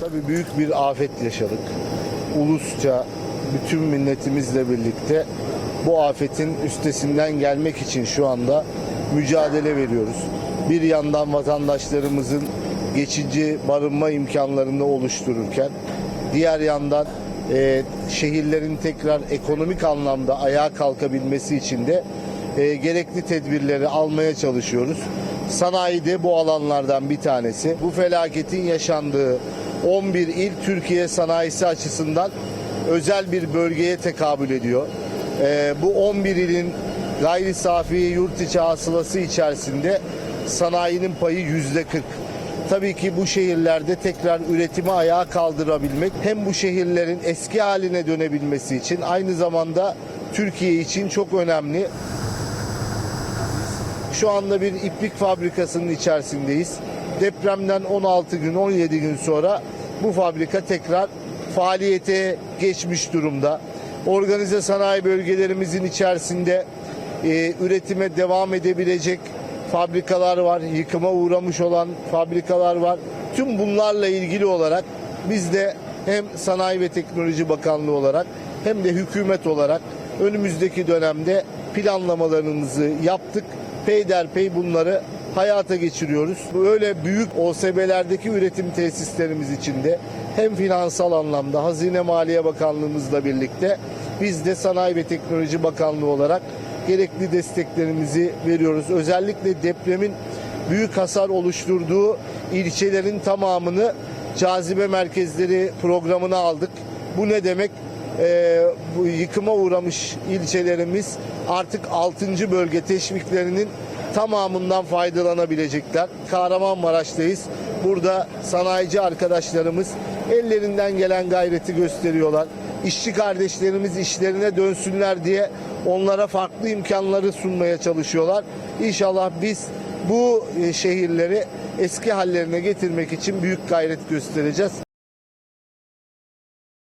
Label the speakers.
Speaker 1: Tabii büyük bir afet yaşadık. Ulusça bütün milletimizle birlikte bu afetin üstesinden gelmek için şu anda mücadele veriyoruz. Bir yandan vatandaşlarımızın geçici barınma imkanlarını oluştururken diğer yandan e, şehirlerin tekrar ekonomik anlamda ayağa kalkabilmesi için de e, gerekli tedbirleri almaya çalışıyoruz. Sanayi de bu alanlardan bir tanesi. Bu felaketin yaşandığı 11 il Türkiye sanayisi açısından özel bir bölgeye tekabül ediyor. E, bu 11 ilin gayri safi yurt içi hasılası içerisinde sanayinin payı yüzde 40. Tabii ki bu şehirlerde tekrar üretimi ayağa kaldırabilmek hem bu şehirlerin eski haline dönebilmesi için aynı zamanda Türkiye için çok önemli. Şu anda bir iplik fabrikasının içerisindeyiz. Depremden 16 gün 17 gün sonra bu fabrika tekrar faaliyete geçmiş durumda. Organize sanayi bölgelerimizin içerisinde e, üretime devam edebilecek fabrikalar var, yıkıma uğramış olan fabrikalar var. Tüm bunlarla ilgili olarak biz de hem Sanayi ve Teknoloji Bakanlığı olarak hem de hükümet olarak önümüzdeki dönemde planlamalarımızı yaptık. Peyderpey bunları hayata geçiriyoruz. Böyle büyük OSB'lerdeki üretim tesislerimiz içinde hem finansal anlamda Hazine Maliye Bakanlığımızla birlikte biz de Sanayi ve Teknoloji Bakanlığı olarak gerekli desteklerimizi veriyoruz. Özellikle depremin büyük hasar oluşturduğu ilçelerin tamamını cazibe merkezleri programına aldık. Bu ne demek? Ee, bu yıkıma uğramış ilçelerimiz artık 6. bölge teşviklerinin tamamından faydalanabilecekler. Kahramanmaraş'tayız. Burada sanayici arkadaşlarımız ellerinden gelen gayreti gösteriyorlar. İşçi kardeşlerimiz işlerine dönsünler diye onlara farklı imkanları sunmaya çalışıyorlar. İnşallah biz bu e, şehirleri eski hallerine getirmek için büyük gayret göstereceğiz.